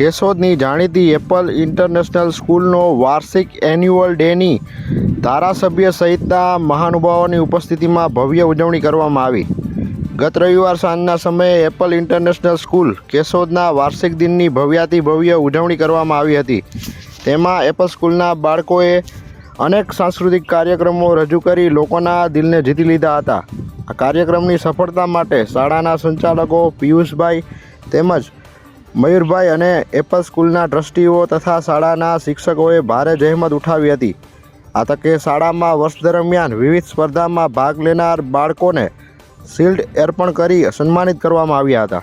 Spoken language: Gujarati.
કેશોદની જાણીતી એપલ ઇન્ટરનેશનલ સ્કૂલનો વાર્ષિક એન્યુઅલ ડેની ધારાસભ્ય સહિતના મહાનુભાવોની ઉપસ્થિતિમાં ભવ્ય ઉજવણી કરવામાં આવી. ગત રવિવાર સાંજના સમયે એપલ ઇન્ટરનેશનલ સ્કૂલ કેશોદના વાર્ષિક દિનની ભવ્યાતિ ભવ્ય ઉજવણી કરવામાં આવી હતી. તેમાં એપલ સ્કૂલના બાળકોએ અનેક સાંસ્કૃતિક કાર્યક્રમો રજૂ કરી લોકોના દિલને જીતી લીધા હતા. આ કાર્યક્રમની સફળતા માટે શાળાના સંચાલકો પિયુષભાઈ તેમજ મયુરભાઈ અને એપલ સ્કૂલના ટ્રસ્ટીઓ તથા શાળાના શિક્ષકોએ ભારે જહેમત ઉઠાવી હતી. આ તકે શાળામાં વર્ષ દરમિયાન વિવિધ સ્પર્ધામાં ભાગ લેનાર બાળકોને શિલ્ડ અર્પણ કરી સન્માનિત કરવામાં આવ્યા હતા.